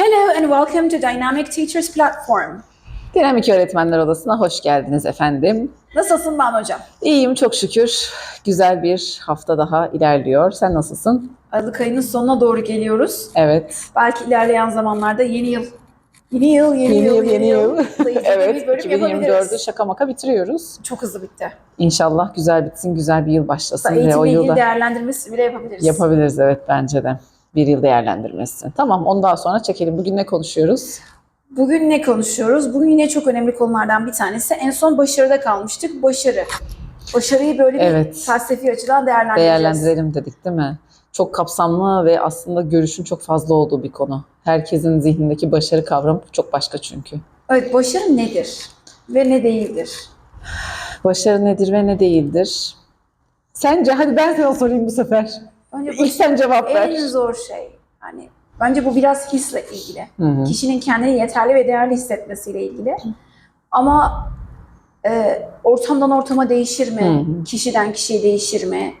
Hello and welcome to Dynamic Teachers Platform. Dinamik Öğretmenler Odası'na hoş geldiniz efendim. Nasılsın ben hocam? İyiyim çok şükür. Güzel bir hafta daha ilerliyor. Sen nasılsın? Aralık ayının sonuna doğru geliyoruz. Evet. Belki ilerleyen zamanlarda yeni yıl, yeni yıl, yeni, Yeni yıl, yeni yıl. yıl. evet. bölüm 2024'ü yapabiliriz. şaka maka bitiriyoruz. Çok hızlı bitti. İnşallah güzel bitsin, güzel bir yıl başlasın ve o Eğitimle yılda değerlendirmesi bile yapabiliriz. yapabiliriz evet bence de. Bir yıl değerlendirmesi. Tamam onu daha sonra çekelim. Bugün ne konuşuyoruz? Bugün ne konuşuyoruz? Bugün yine çok önemli konulardan bir tanesi. En son başarıda kalmıştık. Başarı. Başarıyı böyle bir Evet. felsefi açıdan değerlendireceğiz. Değerlendirelim dedik değil mi? Çok kapsamlı ve aslında görüşün çok fazla olduğu bir konu. Herkesin zihnindeki başarı kavramı çok başka çünkü. Evet, başarı nedir ve ne değildir? Başarı nedir ve ne değildir? Sence hadi ben sana sorayım bu sefer. Önce İlk sen cevap ver. en zor şey. Yani bence bu biraz hisle ilgili. Hı hı. Kişinin kendini yeterli ve değerli hissetmesiyle ilgili. Ama e, ortamdan ortama değişir mi? Hı hı. Kişiden kişiye değişir mi?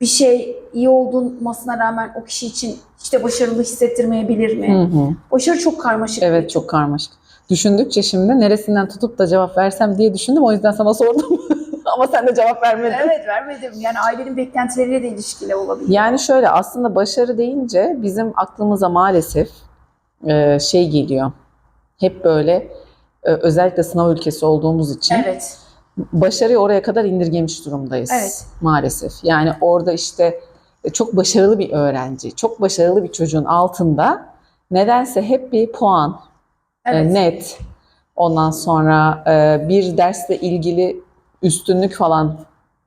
Bir şey iyi olmasına rağmen o kişi için işte başarılı hissettirmeyebilir mi? Hı hı. Başarı çok karmaşık. Evet çok karmaşık. Düşündükçe şimdi neresinden tutup da cevap versem diye düşündüm. O yüzden sana sordum. Ama sen de cevap vermedin. Evet vermedim. Yani ailenin beklentileriyle de ilişkili olabilir. Yani şöyle aslında başarı deyince bizim aklımıza maalesef e, şey geliyor. Hep böyle e, özellikle sınav ülkesi olduğumuz için Evet. başarıyı oraya kadar indirgemiş durumdayız. Evet. Maalesef. Yani orada işte e, çok başarılı bir öğrenci, çok başarılı bir çocuğun altında nedense hep bir puan, Evet. net, ondan sonra bir dersle ilgili üstünlük falan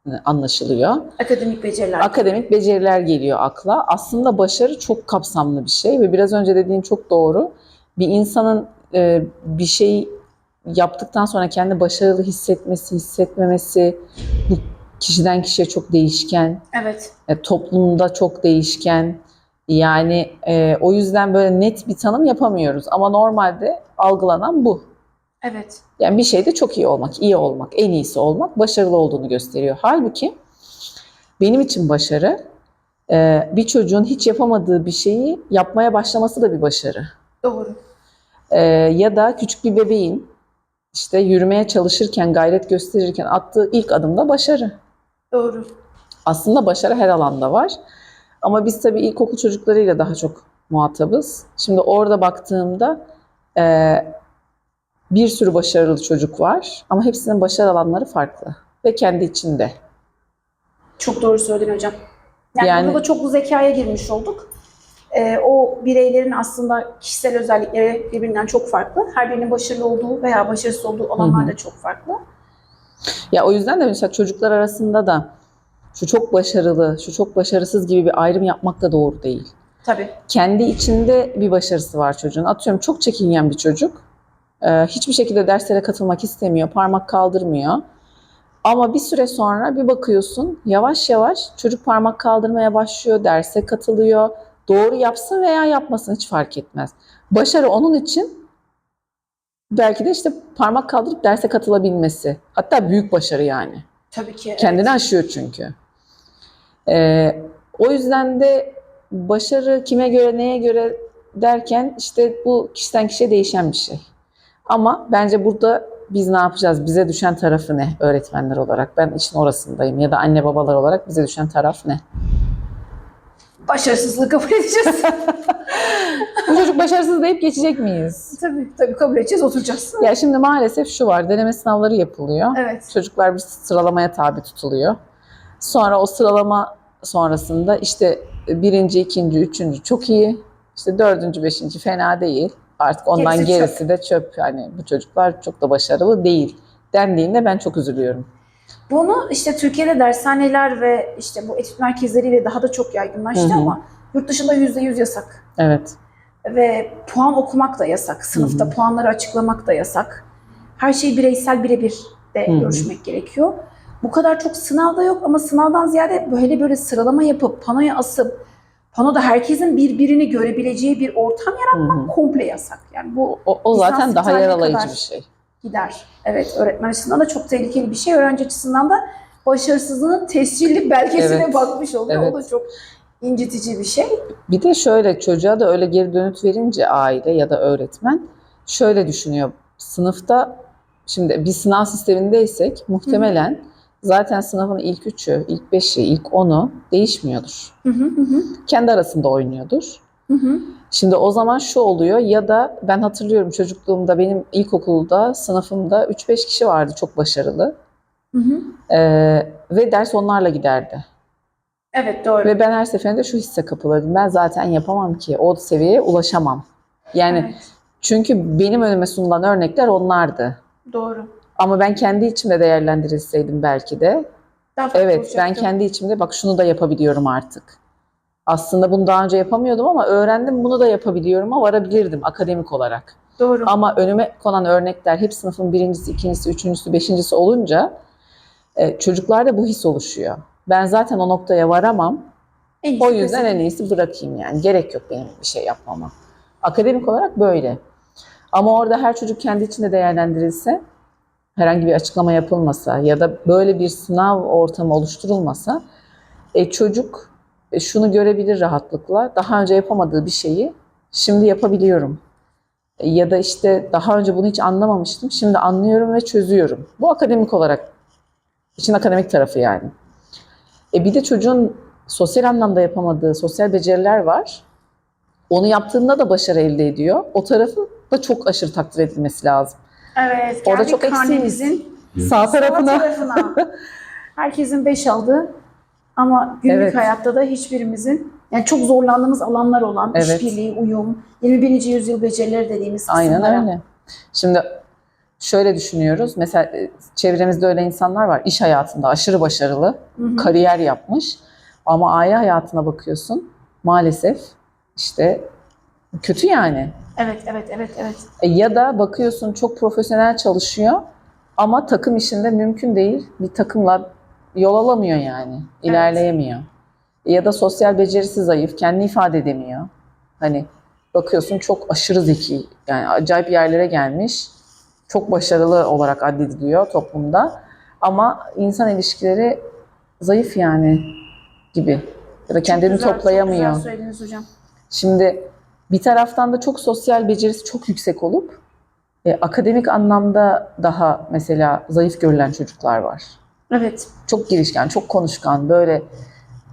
e, anlaşılıyor. Akademik beceriler. Akademik beceriler geliyor akla. Aslında başarı çok kapsamlı bir şey ve biraz önce dediğin çok doğru. Bir insanın e, bir şey yaptıktan sonra kendi başarılı hissetmesi, hissetmemesi bu kişiden kişiye çok değişken. evet. E, toplumda çok değişken. Yani e, o yüzden böyle net bir tanım yapamıyoruz. Ama normalde algılanan bu. Evet. Yani bir şeyde çok iyi olmak, iyi olmak, en iyisi olmak başarılı olduğunu gösteriyor. Halbuki benim için başarı e, bir çocuğun hiç yapamadığı bir şeyi yapmaya başlaması da bir başarı. Doğru. E, Ya da küçük bir bebeğin işte yürümeye çalışırken, gayret gösterirken attığı ilk adım da başarı. Doğru. Aslında başarı her alanda var. Ama biz tabii ilkokul çocuklarıyla daha çok muhatabız. Şimdi orada baktığımda e, bir sürü başarılı çocuk var ama hepsinin başarı alanları farklı ve kendi içinde. Çok doğru söyledin hocam. Yani, Yani- burada da çok bu zekaya girmiş olduk. Ee, o bireylerin aslında kişisel özellikleri birbirinden çok farklı. Her birinin başarılı olduğu veya başarısız olduğu alanlar da çok farklı. Ya o yüzden de mesela çocuklar arasında da şu çok başarılı, şu çok başarısız gibi bir ayrım yapmak da doğru değil. Tabii. kendi içinde bir başarısı var çocuğun. Atıyorum çok çekingen bir çocuk. Ee, hiçbir şekilde derslere katılmak istemiyor, parmak kaldırmıyor. Ama bir süre sonra bir bakıyorsun yavaş yavaş çocuk parmak kaldırmaya başlıyor, derse katılıyor. Doğru yapsın veya yapmasın hiç fark etmez. Başarı onun için belki de işte parmak kaldırıp derse katılabilmesi. Hatta büyük başarı yani. Tabii ki. evet. Kendini aşıyor çünkü. Ee, o yüzden de başarı kime göre neye göre derken işte bu kişiden kişiye değişen bir şey. Ama bence burada biz ne yapacağız? Bize düşen tarafı ne öğretmenler olarak? Ben işin orasındayım ya da anne babalar olarak bize düşen taraf ne? Başarısızlığı kabul edeceğiz. Bu çocuk başarısız deyip geçecek miyiz? tabii, tabii kabul edeceğiz, oturacağız. Ya şimdi maalesef şu var, deneme sınavları yapılıyor. Evet. Çocuklar bir sıralamaya tabi tutuluyor. Sonra o sıralama sonrasında işte birinci, ikinci, üçüncü çok iyi. İşte dördüncü, beşinci fena değil. Artık ondan Gerisi gerisi, de çöp. Yani bu çocuklar çok da başarılı değil dendiğinde ben çok üzülüyorum. Bunu işte Türkiye'de dershaneler ve işte bu etüt merkezleriyle daha da çok yaygınlaştı Hı hı. ama yurt dışında yüzde yüz yasak. Evet. Ve puan okumak da yasak. Sınıfta Hı hı. puanları açıklamak da yasak. Her şey bireysel birebir de Hı hı. görüşmek gerekiyor. Bu kadar çok sınav da yok ama sınavdan ziyade böyle böyle sıralama yapıp panoya asıp panoda herkesin birbirini görebileceği bir ortam yaratmak komple yasak. Yani bu O, o zaten daha yaralayıcı bir şey. gider. Evet öğretmen açısından da çok tehlikeli bir şey. Öğrenci açısından da başarısızlığın tescilli belgesine Evet. bakmış oluyor. O Evet. da çok incitici bir şey. Bir de şöyle çocuğa da öyle geri dönüt verince aile ya da öğretmen şöyle düşünüyor. Sınıfta şimdi bir sınav sistemindeysek muhtemelen zaten sınıfın ilk üçü, ilk beşi, ilk onu değişmiyordur. Hı hı hı. Kendi arasında oynuyordur. Hı hı. Şimdi o zaman şu oluyor ya da ben hatırlıyorum çocukluğumda benim ilkokulda sınıfımda 3-5 kişi vardı çok başarılı Hı hı. Ee, ve ders onlarla giderdi. Evet doğru. Ve ben her seferinde şu hisse kapılırdım. Ben zaten yapamam ki. O seviyeye ulaşamam. Yani Evet, çünkü benim önüme sunulan örnekler onlardı. doğru. Ama ben kendi içimde değerlendirilseydim belki de. Daha Evet ben kendi içimde bak şunu da yapabiliyorum artık. Aslında bunu daha önce yapamıyordum ama öğrendim bunu da yapabiliyorum varabilirdim akademik olarak. Doğru. Ama önüme konan örnekler hep sınıfın birincisi, ikincisi, üçüncüsü, beşincisi olunca e, çocuklarda bu his oluşuyor. Ben zaten o noktaya varamam. En O yüzden en iyisi bırakayım yani. Gerek yok benim bir şey yapmama. Akademik olarak böyle. Ama orada her çocuk kendi içinde değerlendirilse, herhangi bir açıklama yapılmasa ya da böyle bir sınav ortamı oluşturulmasa, e, çocuk e, şunu görebilir rahatlıkla. Daha önce yapamadığı bir şeyi şimdi yapabiliyorum. E, Ya da işte daha önce bunu hiç anlamamıştım. Şimdi anlıyorum ve çözüyorum. Bu akademik olarak, işin akademik tarafı yani. E bir de çocuğun sosyal anlamda yapamadığı sosyal beceriler var. Onu yaptığında da başarı elde ediyor. O tarafı da çok aşırı takdir edilmesi lazım. Evet. Orada çok karnemizin Sağ sağ tarafına. tarafına. Herkesin 5 aldığı ama günlük Evet. hayatta da hiçbirimizin yani çok zorlandığımız alanlar olan Evet. işbirliği, uyum, 21. yüzyıl becerileri dediğimiz Aynen kısımlara. öyle. Şimdi şöyle düşünüyoruz. Mesela e, çevremizde öyle insanlar var. İş hayatında aşırı başarılı, Hı hı. kariyer yapmış. Ama aile hayatına bakıyorsun. Maalesef işte kötü yani. Evet, evet, evet, evet. E, Ya da bakıyorsun çok profesyonel çalışıyor ama takım işinde mümkün değil. Bir takımla yol alamıyor yani. ilerleyemiyor. Ya da sosyal becerisi zayıf, kendini ifade edemiyor. Hani bakıyorsun çok aşırı zeki, yani acayip yerlere gelmiş. Çok başarılı olarak addediliyor toplumda. Ama insan ilişkileri zayıf yani gibi. Ya da kendini Çok güzel, toplayamıyor. Çok güzel söylediniz hocam. Şimdi bir taraftan da çok sosyal becerisi çok yüksek olup e, akademik anlamda daha mesela zayıf görülen çocuklar var. Evet. Çok girişken, çok konuşkan, böyle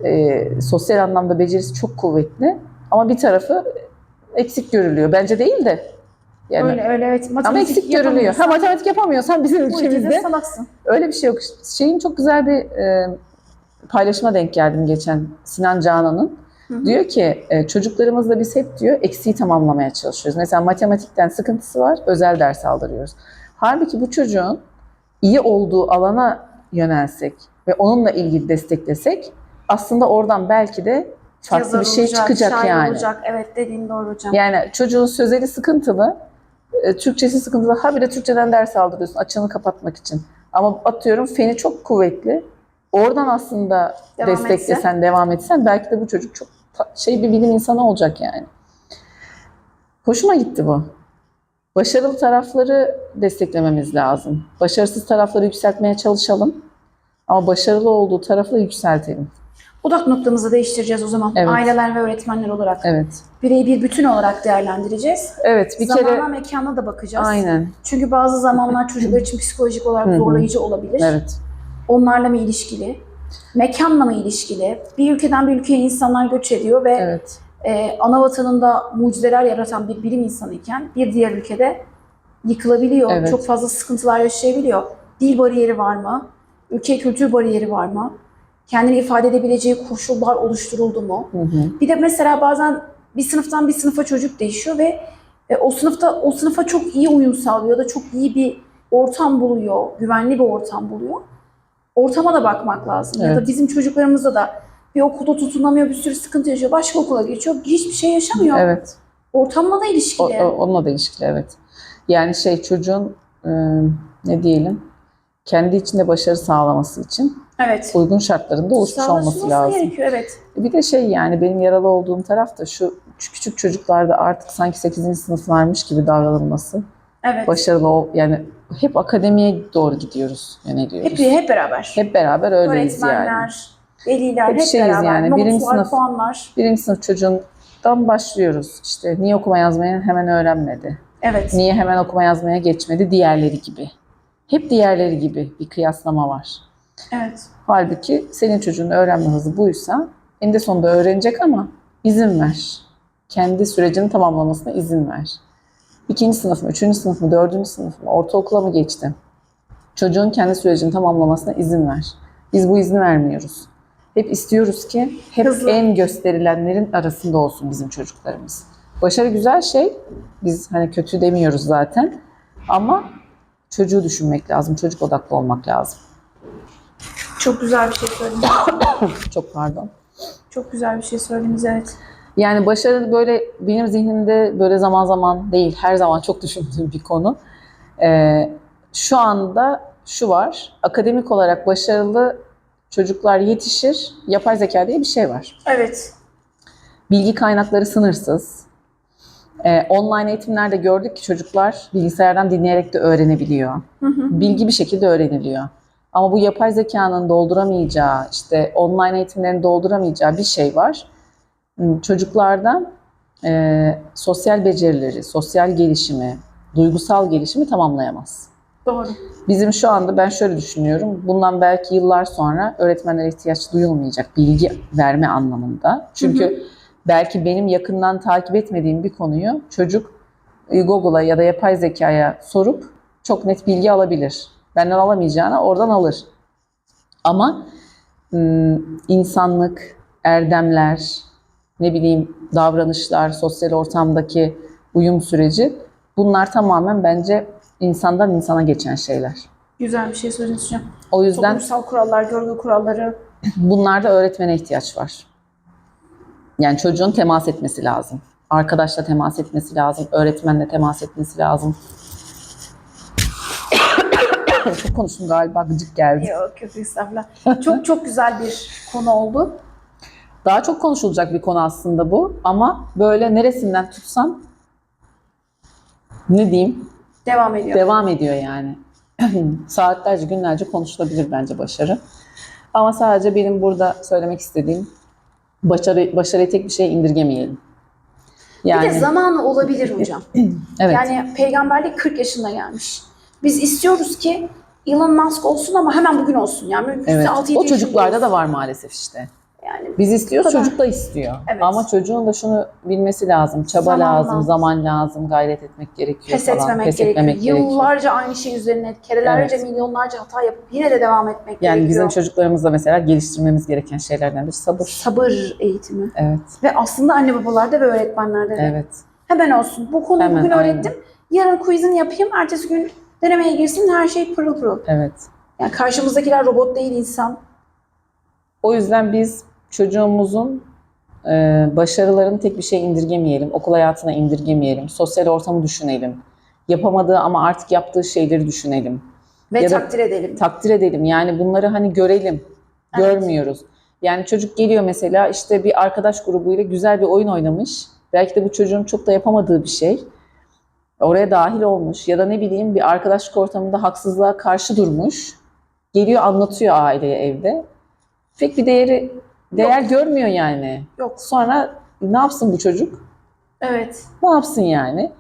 e, sosyal anlamda becerisi çok kuvvetli ama bir tarafı eksik görülüyor. Bence değil de. Yani, öyle öyle evet. ama Matematik eksik görülüyor. Ha matematik yapamıyorsan bizim ülkemizde salaksın. öyle bir şey yok. Şeyin çok güzel bir e, paylaşıma denk geldim geçen Sinan Canan'ın. Hı hı. Diyor ki e, çocuklarımızla biz hep diyor eksiği tamamlamaya çalışıyoruz. Mesela matematikten sıkıntısı var, özel ders aldırıyoruz. Halbuki bu çocuğun iyi olduğu alana yönelsek ve onunla ilgili desteklesek aslında oradan belki de farklı Yazar bir şey olacak, çıkacak şair yani. olacak. Evet dediğin doğru hocam. Yani çocuğun sözeli sıkıntılı, e, Türkçesi sıkıntılı. Ha bir de Türkçeden ders aldırıyorsun açığını kapatmak için. Ama atıyorum feni çok kuvvetli. Oradan aslında Devam desteklesen, devam etsen belki de bu çocuk çok şey bir bilim insanı olacak yani. Hoşuma gitti bu. Başarılı tarafları desteklememiz lazım. Başarısız tarafları yükseltmeye çalışalım. Ama başarılı olduğu tarafı yükseltelim. Odak noktamızı değiştireceğiz o zaman. Evet. Aileler ve öğretmenler olarak. Evet. Bireyi bir bütün olarak değerlendireceğiz. Evet bir Zamana, kere mekana da bakacağız. aynen. Çünkü bazı zamanlar çocuklar için psikolojik olarak zorlayıcı olabilir. Evet. Onlarla mı ilişkili? Mekanla mı ilişkili? Bir ülkeden bir ülkeye insanlar göç ediyor ve Evet. e, ana vatanında mucizeler yaratan bir bilim insanı iken bir diğer ülkede yıkılabiliyor. Evet. Çok fazla sıkıntılar yaşayabiliyor. Dil bariyeri var mı? Ülke kültür bariyeri var mı? Kendini ifade edebileceği koşullar oluşturuldu mu? Hı hı. Bir de mesela bazen bir sınıftan bir sınıfa çocuk değişiyor ve e, o sınıfta o sınıfa çok iyi uyum sağlıyor da çok iyi bir ortam buluyor, güvenli bir ortam buluyor. Ortama da bakmak lazım. Ya da Evet. bizim çocuklarımızda da bir okulda tutunamıyor, bir sürü sıkıntı yaşıyor, başka okula geçiyor, hiçbir şey yaşamıyor. Evet. Ortamla da O, ilişkili. o- onunla da ilişkili evet. Yani şey çocuğun e, ne diyelim kendi içinde başarı sağlaması için evet. uygun şartlarında oluşmuş olması lazım. gerekiyor, evet. Bir de şey yani benim yaralı olduğum taraf da şu küçük çocuklarda artık sanki 8. sınıflarmış gibi davranılması. Evet. Başarılı ol yani hep akademiye doğru gidiyoruz yöneliyoruz. Hep, hep beraber. Hep beraber öyleyiz yani. Öğretmenler, Veliler Hep hep, şeyiz beraber. yani, birinci sınıf. puanlar. Birinci sınıf çocuğundan başlıyoruz. İşte niye okuma yazmayı hemen öğrenmedi? Evet. Niye hemen okuma yazmaya geçmedi diğerleri gibi? Hep diğerleri gibi bir kıyaslama var. Evet. Halbuki senin çocuğun öğrenme hızı buysa eninde sonunda öğrenecek ama izin ver. Kendi sürecini tamamlamasına izin ver. İkinci sınıf mı, üçüncü sınıf mı, dördüncü sınıf mı, ortaokula mı geçti? Çocuğun kendi sürecini tamamlamasına izin ver. Biz bu izni vermiyoruz. Hep istiyoruz ki hep Hızlı. en gösterilenlerin arasında olsun bizim çocuklarımız. Başarı güzel şey. Biz hani kötü demiyoruz zaten. Ama çocuğu düşünmek lazım. Çocuk odaklı olmak lazım. Çok güzel bir şey söylediniz. Çok pardon. Çok güzel bir şey söylediniz evet. Yani başarı böyle benim zihnimde böyle zaman zaman değil, her zaman çok düşündüğüm bir konu. Ee, şu anda şu var, akademik olarak başarılı çocuklar yetişir, yapay zeka diye bir şey var. Evet. Bilgi kaynakları sınırsız. Ee, online eğitimlerde gördük ki çocuklar bilgisayardan dinleyerek de öğrenebiliyor. Hı hı. Bilgi bir şekilde öğreniliyor. Ama bu yapay zekanın dolduramayacağı, işte online eğitimlerin dolduramayacağı bir şey var. Çocuklarda e, sosyal becerileri, sosyal gelişimi, duygusal gelişimi tamamlayamaz. Doğru. Bizim şu anda ben şöyle düşünüyorum. Bundan belki yıllar sonra öğretmenlere ihtiyaç duyulmayacak bilgi verme anlamında. Çünkü belki benim yakından takip etmediğim bir konuyu çocuk e, Google'a ya da yapay zekaya sorup çok net bilgi alabilir. Benden alamayacağına oradan alır. Ama insanlık, erdemler, ne bileyim davranışlar, sosyal ortamdaki uyum süreci bunlar tamamen bence insandan insana geçen şeyler. Güzel bir şey söylediniz hocam. O yüzden Toplumsal kurallar, görgü kuralları. bunlarda öğretmene ihtiyaç var. Yani çocuğun temas etmesi lazım. Arkadaşla temas etmesi lazım. Öğretmenle temas etmesi lazım. Çok konuştum galiba gıcık geldi. Yok yok estağfurullah. çok çok güzel bir konu oldu. Daha çok konuşulacak bir konu aslında bu. Ama böyle neresinden tutsam ne diyeyim Devam ediyor. devam ediyor yani. Saatlerce günlerce konuşulabilir bence başarı. Ama sadece benim burada söylemek istediğim başarı, başarıyı tek bir şeye indirgemeyelim. Yani Bir de zamanı olabilir hocam. evet. Yani peygamberlik 40 yaşında gelmiş. Biz istiyoruz ki Elon Musk olsun ama hemen bugün olsun. Yani mümkünse Evet. 6-7 O çocuklarda da var maalesef işte. Yani Biz istiyoruz, kadar. çocuk da istiyor. Evet. Ama çocuğun da şunu bilmesi lazım. Çaba Zaman lazım, zaman lazım, gayret etmek gerekiyor pes falan. etmemek Pes gerekiyor. etmemek gerekiyor. Yıllarca aynı şey üzerine, kerelerce, Evet. milyonlarca hata yapıp yine de devam etmek Yani gerekiyor. bizim çocuklarımızda mesela geliştirmemiz gereken şeylerden biri sabır. Sabır eğitimi. Evet, Ve aslında anne babalarda ve öğretmenlerde de. evet. Hemen olsun. Bu konuyu Hemen, bugün aynen. öğrettim. Yarın quizini yapayım. Ertesi gün denemeye girsin. Her şey pırıl pırıl. Evet. Yani karşımızdakiler robot değil insan. O yüzden biz çocuğumuzun e, başarılarını tek bir şeye indirgemeyelim. Okul hayatına indirgemeyelim. Sosyal ortamı düşünelim. Yapamadığı ama artık yaptığı şeyleri düşünelim. Ve Ya da- takdir edelim. Takdir edelim. Yani bunları hani görelim. Evet. Görmüyoruz. Yani çocuk geliyor mesela işte bir arkadaş grubuyla güzel bir oyun oynamış. Belki de bu çocuğun çok da yapamadığı bir şey. Oraya dahil olmuş ya da ne bileyim bir arkadaşlık ortamında haksızlığa karşı durmuş. Geliyor anlatıyor aileye evde. Pek bir değeri değer görmüyor yani. Yok. Sonra ne yapsın bu çocuk? Evet. Ne yapsın yani?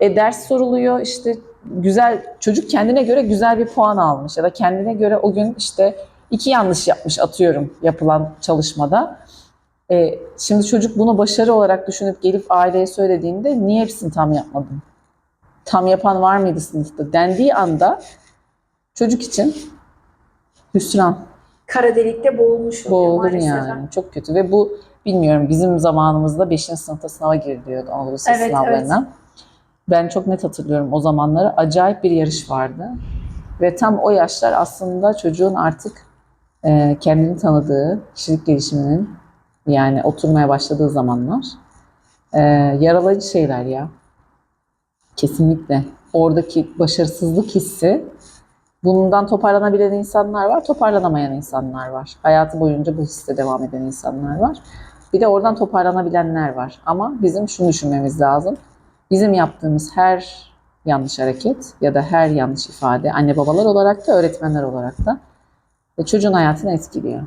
E ders soruluyor işte güzel çocuk kendine göre güzel bir puan almış ya da kendine göre o gün işte iki yanlış yapmış atıyorum yapılan çalışmada. E, şimdi çocuk bunu başarı olarak düşünüp gelip aileye söylediğinde niye hepsini tam yapmadın? Tam yapan var mıydı sınıfta dendiği anda çocuk için hüsran. Kara delikte boğulmuş oluyor Boğulur maalesef. yani. Çok kötü ve bu bilmiyorum bizim zamanımızda 5. sınıfta sınava giriliyordu Anadolu Lisesi Evet, sınavlarına. Ben çok net hatırlıyorum o zamanları. Acayip bir yarış vardı. Ve tam o yaşlar aslında çocuğun artık e, kendini tanıdığı, kişilik gelişiminin yani oturmaya başladığı zamanlar. E, yaralayıcı şeyler ya. Kesinlikle. Oradaki başarısızlık hissi Bundan toparlanabilen insanlar var, toparlanamayan insanlar var. Hayatı boyunca bu hisse devam eden insanlar var. Bir de oradan toparlanabilenler var. Ama bizim şunu düşünmemiz lazım. Bizim yaptığımız her yanlış hareket ya da her yanlış ifade anne babalar olarak da öğretmenler olarak da ve çocuğun hayatını etkiliyor.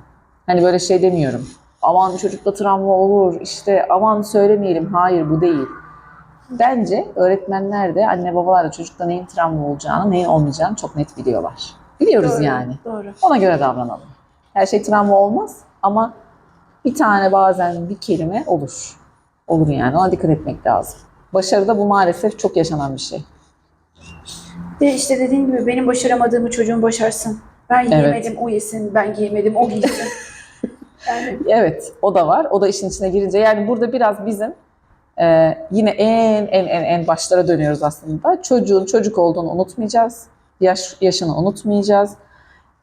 Hani böyle şey demiyorum. Aman çocukta travma olur, işte aman söylemeyelim. Hayır bu değil. Bence öğretmenler de anne babalar da çocukta neyin travma olacağını, neyin olmayacağını çok net biliyorlar. Biliyoruz Doğru, yani. Doğru. Ona göre davranalım. Her şey travma olmaz ama bir tane bazen bir kelime olur. Olur yani. Ona dikkat etmek lazım. Başarıda bu maalesef çok yaşanan bir şey. Ve işte dediğin gibi benim başaramadığımı çocuğum başarsın. Ben Evet. yiyemedim o yesin, ben giyemedim o giysin. yani Evet, o da var. O da işin içine girince. Yani burada biraz bizim e, yine en en en en başlara dönüyoruz aslında. Çocuğun çocuk olduğunu unutmayacağız. Yaş yaşını unutmayacağız.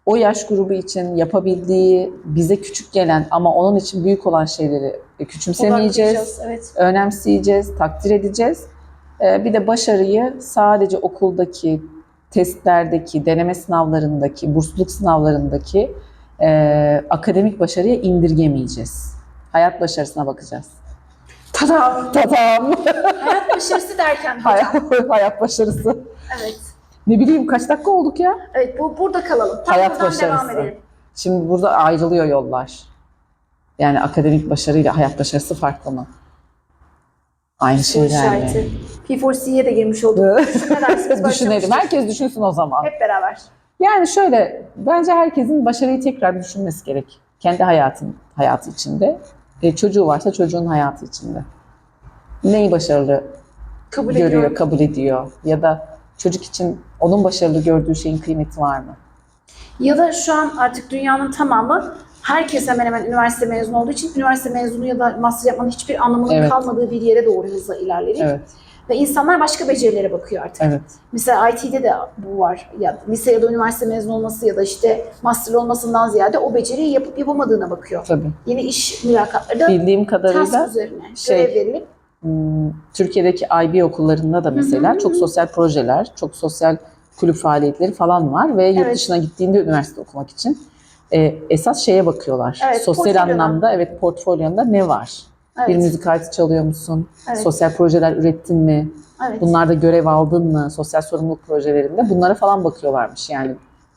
O yaş grubu için yapabildiği, bize küçük gelen ama onun için büyük olan şeyleri küçümsemeyeceğiz. Evet. önemseyeceğiz, takdir edeceğiz. Ee, Bir de başarıyı sadece okuldaki, testlerdeki, deneme sınavlarındaki, bursluluk sınavlarındaki e, akademik başarıya indirgemeyeceğiz. Hayat başarısına bakacağız. Tadam! Tamam. Hayat başarısı derken hocam. hayat, hayat başarısı. Evet. Ne bileyim kaç dakika olduk ya? Evet bu burada kalalım. Tam Hayat buradan devam başarısı. edelim. Şimdi burada ayrılıyor yollar. Yani akademik başarıyla hayat başarısı farklı mı? Aynı Soru şeyler mi? işareti. P4C'ye de girmiş olduk. Ne dersiniz? Düşünelim. Herkes düşünsün o zaman. Hep beraber. Yani şöyle, bence herkesin başarıyı tekrar bir düşünmesi gerek. Kendi hayatın hayatı içinde. E, çocuğu varsa çocuğun hayatı içinde. Neyi başarılı Kabul görüyor, ediyorum. kabul ediyor? Ya da çocuk için onun başarılı gördüğü şeyin kıymeti var mı? Ya da şu an artık dünyanın tamamı herkes hemen hemen üniversite mezunu olduğu için üniversite mezunu ya da master yapmanın hiçbir anlamının Evet. kalmadığı bir yere doğru hızla ilerledik. Evet, Ve insanlar başka becerilere bakıyor artık. evet. Mesela IT'de de bu var. Ya lise ya da üniversite mezunu olması ya da işte master olmasından ziyade o beceriyi yapıp yapamadığına bakıyor. Tabii. Yeni iş mülakatları Bildiğim task kadarıyla üzerine şey- görev verilip hmm, Türkiye'deki IB okullarında da mesela hı. çok sosyal projeler, çok sosyal kulüp faaliyetleri falan var ve yurt Evet. dışına gittiğinde üniversite okumak için e, esas şeye bakıyorlar. Evet, Sosyal anlamda evet portfolyonda ne var? Evet, Bir müzik aleti çalıyor musun? Evet. Sosyal projeler ürettin mi? evet. Bunlarda görev aldın mı? Sosyal sorumluluk projelerinde bunlara falan bakıyorlarmış yani.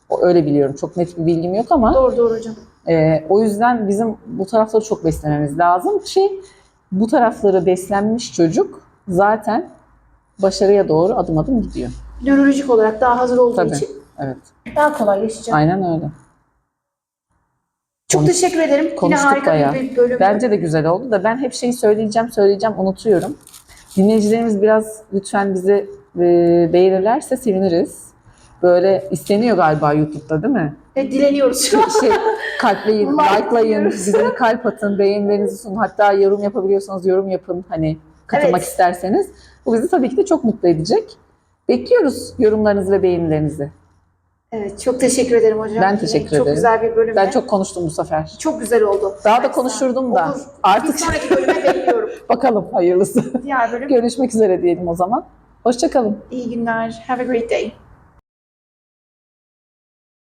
O öyle biliyorum. Çok net bir bilgim yok ama Doğru doğru hocam. e, o yüzden bizim bu tarafları çok beslememiz lazım ki bu tarafları beslenmiş çocuk zaten başarıya doğru adım adım gidiyor. Nörolojik olarak daha hazır olduğu Tabii. için Evet. daha kolay yaşayacak. Aynen öyle. Çok Konuş- teşekkür ederim. Yine konuştuk harika bayağı. bir bölüm. Bence de güzel oldu da ben hep şeyi söyleyeceğim söyleyeceğim unutuyorum. Dinleyicilerimiz biraz lütfen bizi e, beğenirlerse seviniriz. Böyle isteniyor galiba YouTube'da değil mi? Ve dileniyoruz şu an. şey kalpleyin, Like likelayın, bize kalp atın, beğenilerinizi sunun. Hatta yorum yapabiliyorsanız yorum yapın. Hani katılmak Evet. isterseniz. Bu bizi tabii ki de çok mutlu edecek. Bekliyoruz yorumlarınızı ve beğenilerinizi. Evet, çok teşekkür ederim hocam. Ben teşekkür Çok ederim. güzel bir bölüm. Ben çok konuştum bu sefer. çok güzel oldu. Daha da konuşurdum da. Olur. Artık Bir sonraki bölüme bekliyorum. bakalım hayırlısı. Diğer bölüm. Görüşmek üzere diyelim o zaman. Hoşçakalın. İyi günler. Have a great day.